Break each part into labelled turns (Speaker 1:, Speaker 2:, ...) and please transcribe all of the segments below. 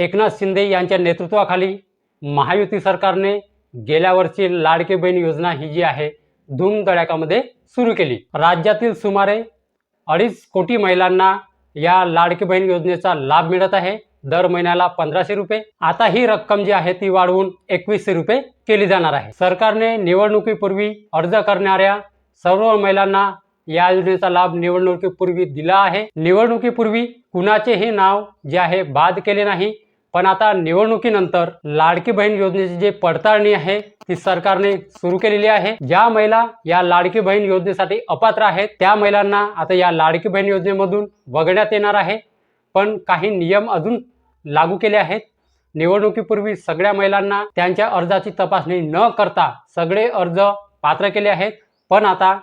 Speaker 1: एकनाथ शिंदे यांच्या नेतृत्वाखाली महायुती सरकारने गेल्या वर्षी लाडके बहीण योजना ही जी आहे धूमधडाक्यामध्ये सुरू केली. राज्यातील सुमारे अडीच कोटी महिलांना या लाडकी बहीण योजनेचा लाभ मिळत आहे. दर महिन्याला पंधराशे रुपये. आता ही रक्कम जी आहे ती वाढवून एकवीसशे रुपये केली जाणार आहे. सरकारने निवडणुकीपूर्वी अर्ज करणाऱ्या सर्व महिलांना या योजनेचा लाभ निवडणुकीपूर्वी दिला आहे. निवडणुकीपूर्वी कुणाचेही नाव जे आहे बाद केले नाही. पण आता निवडणुकीनंतर लाडकी बहीण योजनेची जी पडताळणी आहे ती सरकारने सुरू केलेली आहे. ज्या महिला या लाडकी बहीण योजनेसाठी अपात्र आहेत त्या महिलांना आता या लाडकी बहीण योजनेमधून वगळण्यात येणार आहे. पण काही नियम अजून लागू केले आहेत. निवडणुकीपूर्वी सगळ्या महिलांना त्यांच्या अर्जाची तपासणी न करता सगळे अर्ज पात्र केले आहेत. पण आता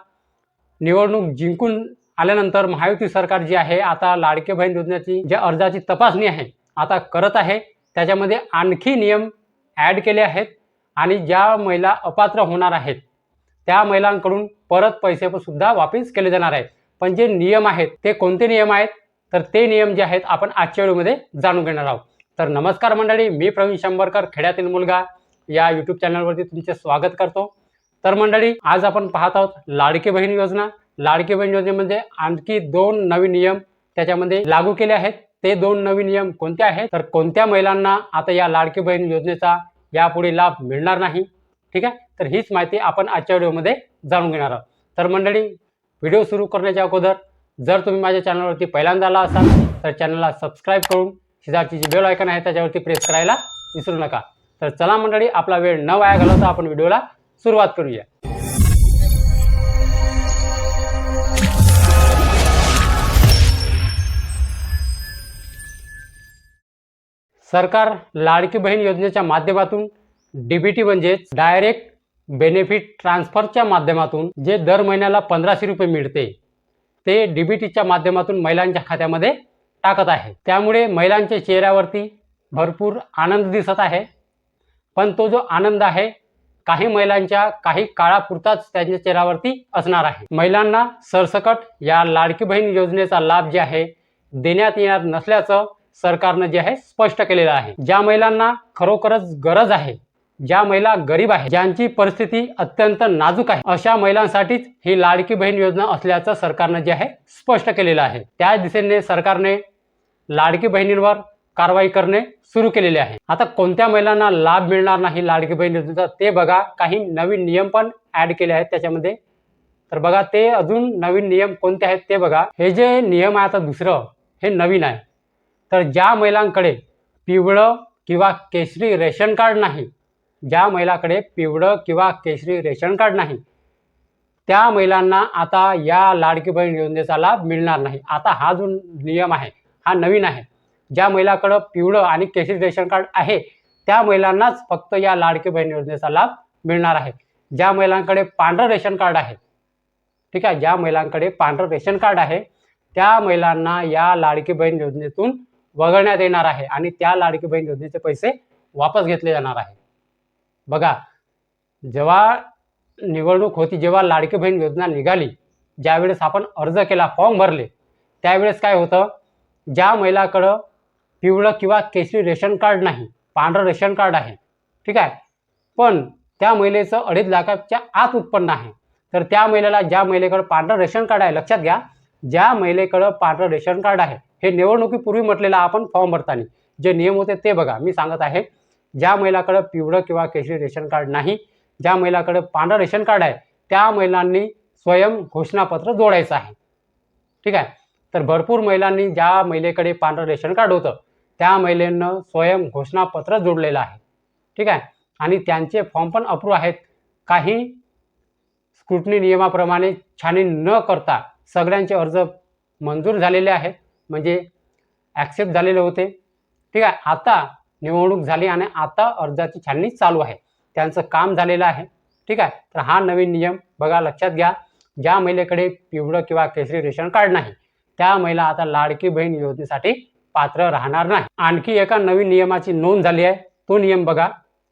Speaker 1: निवडणूक जिंकून आल्यानंतर महायुती सरकार जी आहे आता लाडके बहीण योजनेची ज्या अर्जाची तपासणी आहे आता करत आहे. त्याच्यामध्ये आणखी नियम ॲड केले आहेत आणि ज्या महिला अपात्र होणार आहेत त्या महिलांकडून परत पैसे पण सुद्धा वापस केले जाणार आहेत. पण जे नियम आहेत ते कोणते नियम आहेत? तर ते नियम जे आहेत आपण आजच्या व्हिडिओमध्ये जाणून घेणार आहोत. तर नमस्कार मंडळी मी प्रवीण शंभरकर खेड्यातील मुलगा. या यूट्यूब चॅनलवरती तुमचे स्वागत करतो. तर मंडळी आज आपण पाहत आहोत लाडकी बहीण योजना. लाडकी बहीण योजनेमध्ये आणखी दोन नवीन नियम त्याच्यामध्ये लागू केले आहेत. ते दोन नवीन नियम कोणते आहेत? तर कोणत्या महिलांना आता या लाडकी बहीण योजनेचा यापुढे लाभ मिळणार नाही? ठीक आहे? तर हीच माहिती आपण आजच्या व्हिडिओमध्ये जाणून घेणार आहोत. तर मंडळी व्हिडिओ सुरू करण्याच्या अगोदर जर तुम्ही माझ्या चॅनलवरती पहिल्यांदा आला असाल तर चॅनलला सबस्क्राईब करून शेजारची जी बेल आयकन आहे त्याच्यावरती प्रेस करायला विसरू नका. तर चला मंडळी आपला वेळ न वाया घालवता आपण व्हिडिओला सुरुवात करूया. सरकार लाडकी बहीण योजनेच्या माध्यमातून डीबीटी म्हणजेच डायरेक्ट बेनिफिट ट्रान्सफरच्या माध्यमातून जे दर महिन्याला पंधराशे रुपये मिळते ते डीबीटीच्या माध्यमातून महिलांच्या खात्यामध्ये टाकत आहे. त्यामुळे महिलांच्या चेहऱ्यावरती भरपूर आनंद दिसत आहे. पण तो जो आनंद आहे काही महिलांच्या काही काळापुरताच त्यांच्या चेहऱ्यावरती असणार आहे. महिलांना सरसकट या लाडकी बहीण योजनेचा लाभ जे आहे देण्यात येणार नसल्याचं सरकारनं जे आहे स्पष्ट केलेलं आहे. ज्या महिलांना खरोखरच गरज आहे ज्या महिला गरीब आहे ज्यांची परिस्थिती अत्यंत नाजूक आहे अशा महिलांसाठीच ही लाडकी बहीण योजना असल्याचं सरकारनं जे आहे स्पष्ट केलेलं आहे. त्या दिशेने सरकारने लाडकी बहिणींवर कारवाई करणे सुरू केलेले आहे. आता कोणत्या महिलांना लाभ मिळणार नाही लाडकी बहीण योजनेचा ते बघा. काही नवीन नियम पण ऍड केले आहेत त्याच्यामध्ये. तर बघा ते अजून नवीन नियम कोणते आहेत ते बघा. हे जे नियम आहे आता दुसरं हे नवीन आहे. तर ज्या महिलांकडे पिवळं किंवा केशरी रेशन कार्ड नाही ज्या महिलाकडे पिवळं किंवा केशरी रेशन कार्ड नाही त्या महिलांना आता या लाडकी बहीण योजनेचा लाभ मिळणार नाही. आता हा जो नियम आहे हा नवीन आहे. ज्या महिलाकडं पिवळं आणि केशरी रेशन कार्ड आहे त्या महिलांनाच फक्त या लाडकी बहीण योजनेचा लाभ मिळणार आहे. ज्या महिलांकडे पांढरं रेशन कार्ड आहे ठीक आहे ज्या महिलांकडे पांढरं रेशन कार्ड आहे त्या महिलांना या लाडकी बहीण योजनेतून वगळण्यात येणार आहे आणि त्या लाडकी बहीण योजनेचे पैसे वापस घेतले जाणार आहे. बघा जेव्हा निवडणूक होती जेव्हा लाडकी बहीण योजना निघाली ज्यावेळेस आपण अर्ज केला फॉर्म भरले त्यावेळेस काय होतं? ज्या महिलाकडं पिवळं किंवा केशरी रेशन कार्ड नाही पांढरं रेशन कार्ड आहे ठीक आहे? पण त्या महिलेचं अडीच लाखाच्या आत उत्पन्न आहे. तर त्या महिलेला ज्या महिलेकडं पांढरं रेशन कार्ड आहे लक्षात घ्या ज्या महिलेकडं पांढरं रेशन कार्ड आहे हे निवडणुकीपूर्वी म्हटलेलं आपण फॉर्म भरताना. जे नियम होते ते बघा मी सांगत आहे. ज्या महिलाकडं पिवळं किंवा केशरी रेशन कार्ड नाही ज्या महिलाकडं पांढरं रेशन कार्ड आहे त्या महिलांनी स्वयं घोषणापत्र जोडायचं आहे. ठीक आहे? तर भरपूर महिलांनी ज्या महिलेकडे पांढरं रेशन कार्ड होतं त्या महिलेनं स्वयं घोषणापत्र जोडलेलं आहे. ठीक आहे? आणि त्यांचे फॉर्म पण अप्रूव्ह आहेत. काही स्क्रुटनी नियमाप्रमाणे छाननी न करता सगळ्यांचे अर्ज मंजूर झालेले आहेत. म्हणजे ॲक्सेप्ट झालेले होते. ठीक आहे आता निवडणूक झाली आणि आता अर्जाची छाननी चालू आहे. त्यांचं काम झालेलं आहे. ठीक आहे तर हा नवीन नियम बघा लक्षात घ्या. ज्या महिलेकडे पिवळं किंवा केसरी रेशन कार्ड नाही त्या महिला आता लाडकी बहीण योजनेसाठी पात्र राहणार नाही. आणखी एका नवीन नियमाची नोंद झाली आहे. तो नियम बघा.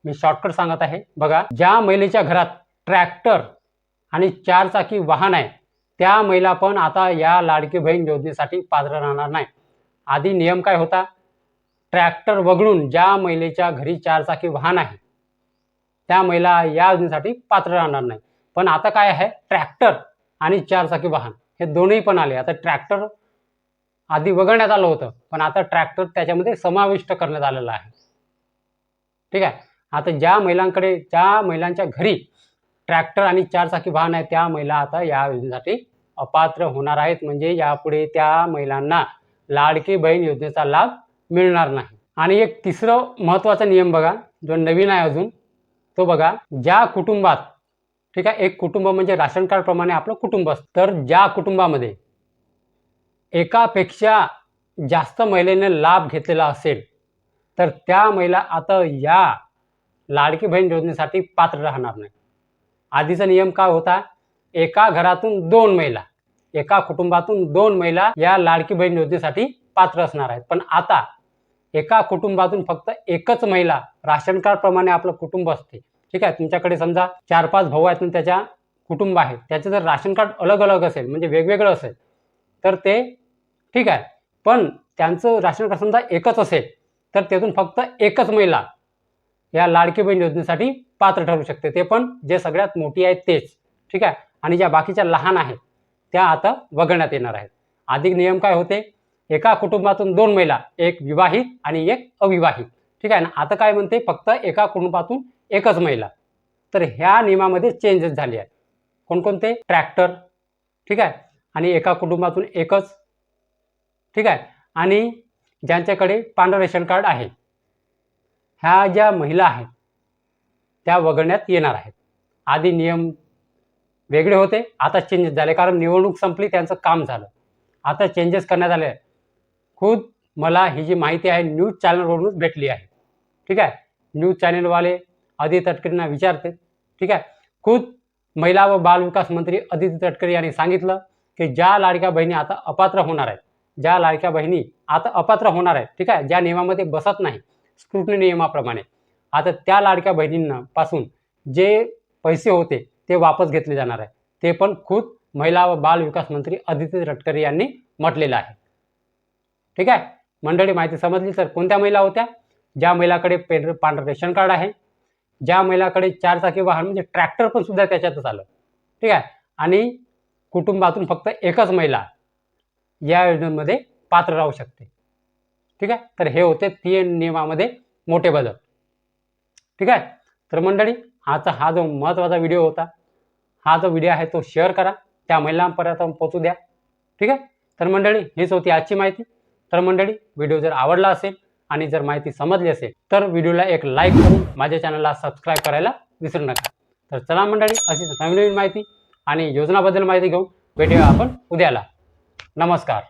Speaker 1: मी शॉर्टकट सांगत आहे. बघा ज्या महिलेच्या घरात ट्रॅक्टर आणि चारचाकी वाहन आहे त्या महिला पण आता या लाडकी बहीण योजनेसाठी पात्र राहणार नाही. आधी नियम काय होता? ट्रॅक्टर वगळून ज्या महिलेच्या घरी चारचाकी वाहन आहे त्या महिला या योजनेसाठी पात्र राहणार नाही. पण आता काय आहे? ट्रॅक्टर आणि चारचाकी वाहन हे दोन्ही पण आले. आता ट्रॅक्टर आधी वगळण्यात आलं होतं पण आता ट्रॅक्टर त्याच्यामध्ये समाविष्ट करण्यात आलेलं आहे. ठीक आहे? आता ज्या महिलांकडे ज्या महिलांच्या घरी ट्रॅक्टर आणि चारचाकी वाहन आहे त्या महिला आता या योजनेसाठी अपात्र होणार आहेत. म्हणजे यापुढे त्या महिलांना लाडकी बहीण योजनेचा लाभ मिळणार नाही. आणि एक तिसरं महत्त्वाचा नियम बघा जो नवीन आहे अजून तो बघा ज्या कुटुंबात ठीक आहे एक कुटुंब म्हणजे राशन कार्ड प्रमाणे आपलं कुटुंब असतं. तर ज्या कुटुंबामध्ये एकापेक्षा जास्त महिलेने लाभ घेतलेला असेल तर त्या महिला आता या लाडकी बहीण योजनेसाठी पात्र राहणार नाही. आधीचा नियम काय होता? एका घरातून दोन महिला एका कुटुंबातून दोन महिला या लाडकी बहीण योजनेसाठी पात्र असणार आहेत. पण आता एका कुटुंबातून फक्त एकच महिला राशन कार्ड प्रमाणे आपलं कुटुंब असते. ठीक आहे? तुमच्याकडे समजा चार पाच भाऊ आहेत आणि त्याच्या कुटुंब आहे. त्याचं जर राशन कार्ड अलग अलग असेल म्हणजे वेगवेगळं असेल तर ते ठीक आहे. पण त्यांचं राशन कार्ड समजा एकच असेल तर त्यातून फक्त एकच महिला या लाडकी बहीण योजनेसाठी पात्र ठरू शकते. ते पण जे सगळ्यात मोठी आहेत तेच. ठीक आहे? आणि ज्या बाकीच्या लहान आहेत त्या आता वगळण्यात येणार आहेत. अधिक नियम काय होते? एका कुटुंबातून दोन महिला एक विवाहित आणि एक अविवाहित. ठीक आहे? ना आता काय म्हणते? फक्त एका कुटुंबातून एकच महिला. तर ह्या नियमामध्ये चेंजेस झाले आहेत. कोणकोणते? ट्रॅक्टर. ठीक आहे? आणि एका कुटुंबातून एकच. ठीक आहे? आणि ज्यांच्याकडे पांढरं रेशन कार्ड आहे ह्या ज्या महिला आहेत त्या वगळण्यात येणार आहेत. आधी नियम वेगळे होते आता चेंजेस झाले. कारण निवडणूक संपली त्यांचं काम झालं. आता चेंजेस करण्यात आले. खुद मला ही जी माहिती आहे न्यूज चॅनलवरूनच भेटली आहे. ठीक आहे? न्यूज चॅनलवाले आदित्य तटकरेंना विचारते. ठीक आहे? खुद महिला व बालविकास मंत्री आदित्य तटकरे यांनी सांगितलं की ज्या लाडक्या बहिणी आता अपात्र होणार आहेत ज्या लाडक्या बहिणी आता अपात्र होणार आहेत ठीक आहे? ज्या नियमामध्ये बसत नाही स्क्रुटनी नियमाप्रमाणे. आता त्या लाडक्या बहिणींना पासून जे पैसे होते ते वापस घेतले जाणार आहे. ते पण खुद महिला व बाल विकास मंत्री आदित्य तटकरे यांनी म्हटलेलं आहे. ठीक आहे? मंडळी माहिती समजली तर कोणत्या महिला होत्या? ज्या महिलाकडे पेन पांढरं रेशन कार्ड आहे ज्या महिलाकडे चारचाकी वाहन म्हणजे ट्रॅक्टर पण सुद्धा त्याच्यातच आलं. ठीक आहे? आणि कुटुंबातून फक्त एकच महिला या योजनेमध्ये पात्र राहू शकते. ठीक आहे? तर हे होते तीन नियमामध्ये मोठे बदल. ठीक आहे? तर मंडळी आजचा हा जो महत्त्वाचा व्हिडिओ होता हा जो व्हिडिओ आहे तो शेअर करा. त्या महिलांपर्यंत पोचू द्या. ठीक आहे? तर मंडळी हीच होती आजची माहिती. तर मंडळी व्हिडिओ जर आवडला असेल आणि जर माहिती समजली असेल तर व्हिडिओला एक लाईक करून माझ्या चॅनलला सबस्क्राईब करायला विसरू नका. तर चला मंडळी अशीच नवीन नवीन माहिती आणि योजनाबद्दल माहिती घेऊन भेटूया आपण उद्याला. नमस्कार.